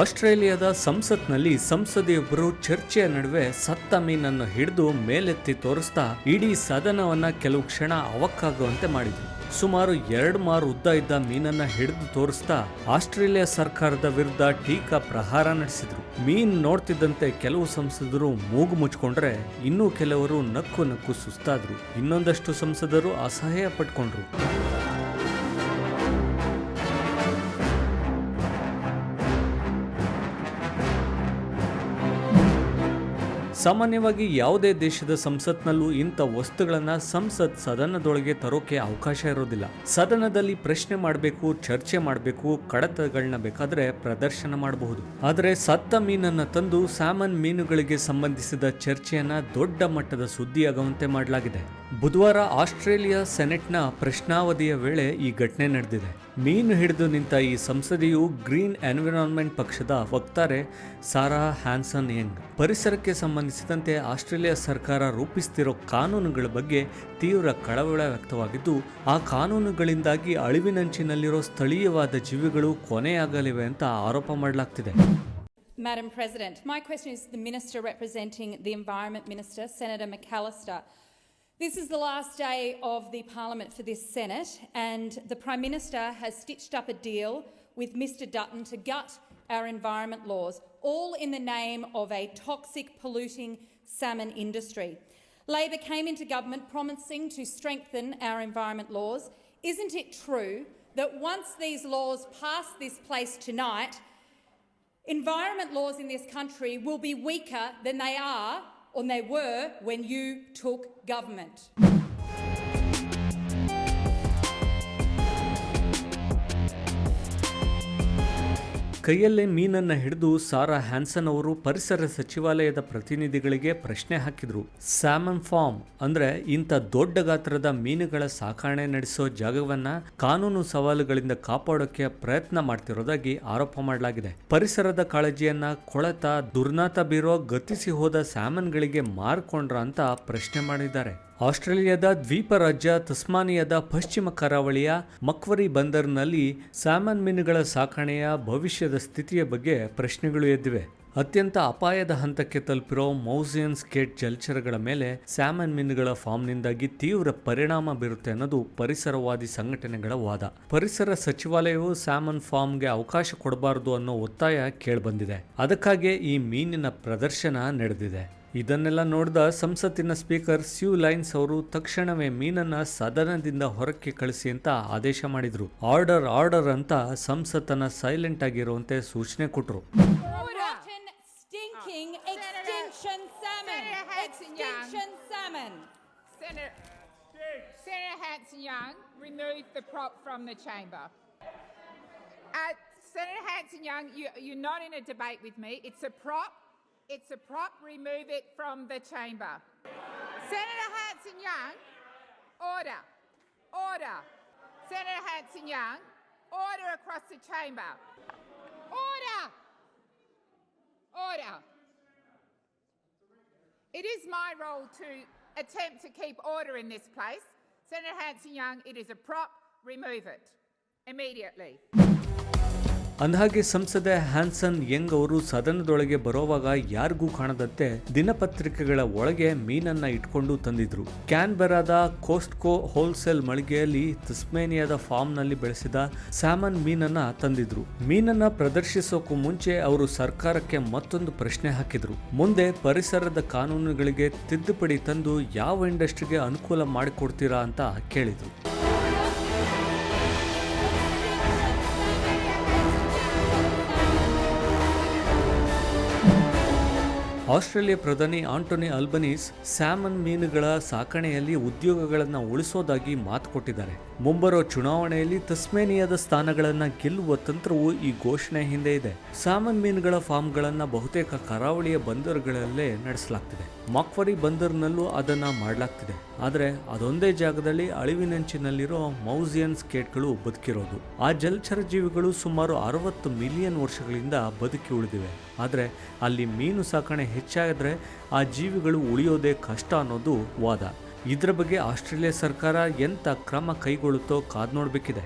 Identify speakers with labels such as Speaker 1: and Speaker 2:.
Speaker 1: ಆಸ್ಟ್ರೇಲಿಯಾದ ಸಂಸತ್ನಲ್ಲಿ ಸಂಸದೆಯೊಬ್ಬರು ಚರ್ಚೆಯ ನಡುವೆ ಸತ್ತ ಮೀನನ್ನು ಹಿಡಿದು ಮೇಲೆತ್ತಿ ತೋರಿಸ್ತಾ ಇಡೀ ಸದನವನ್ನ ಕೆಲವು ಕ್ಷಣ ಅವಕ್ಕಾಗುವಂತೆ ಮಾಡಿದ್ರು. ಸುಮಾರು ಎರಡು ಮಾರು ಉದ್ದ ಇದ್ದ ಮೀನನ್ನ ಹಿಡಿದು ತೋರಿಸ್ತಾ ಆಸ್ಟ್ರೇಲಿಯಾ ಸರ್ಕಾರದ ವಿರುದ್ಧ ಟೀಕಾ ಪ್ರಹಾರ ನಡೆಸಿದ್ರು. ಮೀನ್ ನೋಡ್ತಿದ್ದಂತೆ ಕೆಲವು ಸಂಸದರು ಮೂಗು ಮುಚ್ಕೊಂಡ್ರೆ ಇನ್ನೂ ಕೆಲವರು ನಕ್ಕು ನಕ್ಕು ಸುಸ್ತಾದ್ರು. ಇನ್ನೊಂದಷ್ಟು ಸಂಸದರು ಅಸಹ್ಯ ಪಟ್ಕೊಂಡ್ರು. ಸಾಮಾನ್ಯವಾಗಿ ಯಾವುದೇ ದೇಶದ ಸಂಸತ್ನಲ್ಲೂ ಇಂಥ ವಸ್ತುಗಳನ್ನ ಸಂಸತ್ ಸದನದೊಳಗೆ ತರೋಕೆ ಅವಕಾಶ ಇರೋದಿಲ್ಲ. ಸದನದಲ್ಲಿ ಪ್ರಶ್ನೆ ಮಾಡಬೇಕು, ಚರ್ಚೆ ಮಾಡಬೇಕು, ಕಡತಗಳನ್ನ ಬೇಕಾದ್ರೆ ಪ್ರದರ್ಶನ ಮಾಡಬಹುದು. ಆದರೆ ಸತ್ತ ಮೀನನ್ನ ತಂದು ಸ್ಯಾಮನ್ ಮೀನುಗಳಿಗೆ ಸಂಬಂಧಿಸಿದ ಚರ್ಚೆಯನ್ನ ದೊಡ್ಡ ಮಟ್ಟದ ಸುದ್ದಿಯಾಗುವಂತೆ ಮಾಡಲಾಗಿದೆ. ಬುಧವಾರ ಆಸ್ಟ್ರೇಲಿಯಾ ಸೆನೆಟ್ನ ಪ್ರಶ್ನಾವಧಿಯ ವೇಳೆ ಈ ಘಟನೆ ನಡೆದಿದೆ. ಮೀನು ಹಿಡಿದು ನಿಂತ ಈ ಸಂಸದೆಯು ಗ್ರೀನ್ ಎನ್ವಿರಾನ್ಮೆಂಟ್ ಪಕ್ಷದ ವಕ್ತಾರೆ ಸಾರಾ ಹ್ಯಾನ್ಸನ್ ಯಂಗ್. ಪರಿಸರಕ್ಕೆ ಸಂಬಂಧಿಸಿದಂತೆ ಆಸ್ಟ್ರೇಲಿಯಾ ಸರ್ಕಾರ ರೂಪಿಸ್ತಿರೋ ಕಾನೂನುಗಳ ಬಗ್ಗೆ ತೀವ್ರ ಕಳವಳ ವ್ಯಕ್ತವಾಗಿದ್ದು ಆ ಕಾನೂನುಗಳಿಂದಾಗಿ ಅಳಿವಿನಂಚಿನಲ್ಲಿರೋ ಸ್ಥಳೀಯವಾದ ಜೀವಿಗಳು ಕೊನೆಯಾಗಲಿವೆ ಅಂತ ಆರೋಪ ಮಾಡಲಾಗ್ತಿದೆ
Speaker 2: Madam President, my question is to the Minister representing the Environment Minister, Senator McAllister. This is the last day of the Parliament for this Senate, and the Prime Minister has stitched up a deal with Mr Dutton to gut our environment laws, all in the name of a toxic, polluting salmon industry. Labor came into government promising to strengthen our environment laws. Isn't it true that once these laws pass this place tonight, environment laws in this country will be weaker than they are or they were when you took government.
Speaker 1: ಕೈಯಲ್ಲೇ ಮೀನನ್ನ ಹಿಡಿದು Sara Hanson ಅವರು ಪರಿಸರ ಸಚಿವಾಲಯದ ಪ್ರತಿನಿಧಿಗಳಿಗೆ ಪ್ರಶ್ನೆ ಹಾಕಿದ್ರು. ಸ್ಯಾಮನ್ form ಅಂದ್ರೆ ಇಂಥ ದೊಡ್ಡ ಗಾತ್ರದ ಮೀನುಗಳ ಸಾಕಣೆ ನಡೆಸೋ ಜಾಗವನ್ನ ಕಾನೂನು ಸವಾಲುಗಳಿಂದ ಕಾಪಾಡೋಕೆ ಪ್ರಯತ್ನ ಮಾಡ್ತಿರೋದಾಗಿ ಆರೋಪ ಮಾಡಲಾಗಿದೆ. ಪರಿಸರದ ಕಾಳಜಿಯನ್ನ ಕೊಳೆತ ದುರ್ನಾತ ಬೀರೋ ಗತಿಸಿ ಹೋದ ಸ್ಯಾಮನ್ಗಳಿಗೆ ಮಾರ್ಕೊಂಡ್ರ ಅಂತ ಪ್ರಶ್ನೆ ಮಾಡಿದ್ದಾರೆ. ಆಸ್ಟ್ರೇಲಿಯಾದ ದ್ವೀಪ ರಾಜ್ಯ, ತಸ್ಮಾನಿಯಾದ ಪಶ್ಚಿಮ ಕರಾವಳಿಯ ಮಕ್ವರಿ ಬಂದರ್ನಲ್ಲಿ ಸ್ಯಾಮನ್ ಮೀನುಗಳ ಸಾಕಣೆಯ ಭವಿಷ್ಯದ ಸ್ಥಿತಿಯ ಬಗ್ಗೆ ಪ್ರಶ್ನೆಗಳು ಎದ್ದಿವೆ. ಅತ್ಯಂತ ಅಪಾಯದ ಹಂತಕ್ಕೆ ತಲುಪಿರೋ ಮೌಸಿಯನ್ ಸ್ಕೇಟ್ ಜಲಚರಗಳ ಮೇಲೆ ಸ್ಯಾಮನ್ ಮೀನುಗಳ ಫಾರ್ಮ್ನಿಂದಾಗಿ ತೀವ್ರ ಪರಿಣಾಮ ಬೀರುತ್ತೆ ಅನ್ನೋದು ಪರಿಸರವಾದಿ ಸಂಘಟನೆಗಳ ವಾದ. ಪರಿಸರ ಸಚಿವಾಲಯವು ಸ್ಯಾಮನ್ ಫಾರ್ಮ್ಗೆ ಅವಕಾಶ ಕೊಡಬಾರದು ಅನ್ನೋ ಒತ್ತಾಯ ಕೇಳಿಬಂದಿದೆ. ಅದಕ್ಕಾಗಿ ಈ ಮೀನಿನ ಪ್ರದರ್ಶನ ನಡೆದಿದೆ. ಇದನ್ನೆಲ್ಲ ನೋಡಿದ ಸಂಸತ್ತಿನ ಸ್ಪೀಕರ್ ಸ್ಯೂ ಲೈನ್ಸ್ ಅವರು ತಕ್ಷಣವೇ ಮೀನನ್ನು ಸದನದಿಂದ ಹೊರಕ್ಕೆ ಕಳಿಸಿ ಅಂತ ಆದೇಶ ಮಾಡಿದರು ಆರ್ಡರ್ ಆರ್ಡರ್ ಅಂತ ಸಂಸತ್ತನ್ನ ಸೈಲೆಂಟ್ ಆಗಿರುವಂತೆ ಸೂಚನೆ
Speaker 3: ಕೊಟ್ಟರು uh, Senator Hanson Young, you, you're not in a debate with me. It's a prop. It's a prop. Remove it from the chamber. Senator Hanson Young, order. Order. Senator Hanson Young, order across the chamber. Order. Order. It is my role to attempt to keep order in this place. Senator Hanson Young, it is a prop. Remove it immediately.
Speaker 1: ಅಂದಹಾಗೆ ಸಂಸದ Hanson Young ಅವರು ಸದನದೊಳಗೆ ಬರೋವಾಗ ಯಾರಿಗೂ ಕಾಣದಂತೆ ದಿನಪತ್ರಿಕೆಗಳ ಒಳಗೆ ಮೀನನ್ನ ಇಟ್ಕೊಂಡು ತಂದಿದ್ರು. ಕ್ಯಾನ್ಬೆರಾದ ಕೋಸ್ಟ್ಕೋ ಹೋಲ್ಸೇಲ್ ಮಳಿಗೆಯಲ್ಲಿ ತಸ್ಮೇನಿಯಾದ ಫಾರ್ಮ್ನಲ್ಲಿ ಬೆಳೆಸಿದ ಸ್ಯಾಮನ್ ಮೀನನ್ನ ತಂದಿದ್ರು. ಮೀನನ್ನ ಪ್ರದರ್ಶಿಸೋಕು ಮುಂಚೆ ಅವರು ಸರ್ಕಾರಕ್ಕೆ ಮತ್ತೊಂದು ಪ್ರಶ್ನೆ ಹಾಕಿದ್ರು. ಮುಂದೆ ಪರಿಸರದ ಕಾನೂನುಗಳಿಗೆ ತಿದ್ದುಪಡಿ ತಂದು ಯಾವ ಇಂಡಸ್ಟ್ರಿಗೆ ಅನುಕೂಲ ಮಾಡಿಕೊಡ್ತೀರಾ ಅಂತ ಕೇಳಿದ್ರು. ಆಸ್ಟ್ರೇಲಿಯಾ ಪ್ರಧಾನಿ ಆಂಟೋನಿ ಅಲ್ಬನೀಸ್ ಸ್ಯಾಮನ್ ಮೀನುಗಳ ಸಾಕಣೆಯಲ್ಲಿ ಉದ್ಯೋಗಗಳನ್ನು ಉಳಿಸೋದಾಗಿ ಮಾತು ಕೊಟ್ಟಿದ್ದಾರೆ. ಮುಂಬರೋ ಚುನಾವಣೆಯಲ್ಲಿ ತಸ್ಮೇನಿಯಾದ ಸ್ಥಾನಗಳನ್ನು ಗೆಲ್ಲುವ ತಂತ್ರವು ಈ ಘೋಷಣೆ ಹಿಂದೆ ಇದೆ. ಸಾಮನ್ ಮೀನುಗಳ ಫಾರ್ಮ್ಗಳನ್ನು ಬಹುತೇಕ ಕರಾವಳಿಯ ಬಂದರುಗಳಲ್ಲೇ ನಡೆಸಲಾಗ್ತಿದೆ. ಮಕ್ವರಿ ಬಂದರ್ನಲ್ಲೂ ಅದನ್ನ ಮಾಡಲಾಗ್ತಿದೆ. ಆದರೆ ಅದೊಂದೇ ಜಾಗದಲ್ಲಿ ಅಳಿವಿನಂಚಿನಲ್ಲಿರೋ ಮೌಸಿಯನ್ ಸ್ಕೇಟ್ಗಳು ಬದುಕಿರೋದು. ಆ ಜಲಚರ ಜೀವಿಗಳು ಸುಮಾರು ಅರವತ್ತು ಮಿಲಿಯನ್ ವರ್ಷಗಳಿಂದ ಬದುಕಿ ಉಳಿದಿವೆ. ಆದರೆ ಅಲ್ಲಿ ಮೀನು ಸಾಕಣೆ ಹೆಚ್ಚಾದರೆ ಆ ಜೀವಿಗಳು ಉಳಿಯೋದೇ ಕಷ್ಟ ಅನ್ನೋದು ವಾದ. ಇದರ ಬಗ್ಗೆ ಆಸ್ಟ್ರೇಲಿಯಾ ಸರ್ಕಾರ ಎಂಥ ಕ್ರಮ ಕೈಗೊಳ್ಳುತ್ತೋ ಕಾದ್ ನೋಡಬೇಕಿದೆ.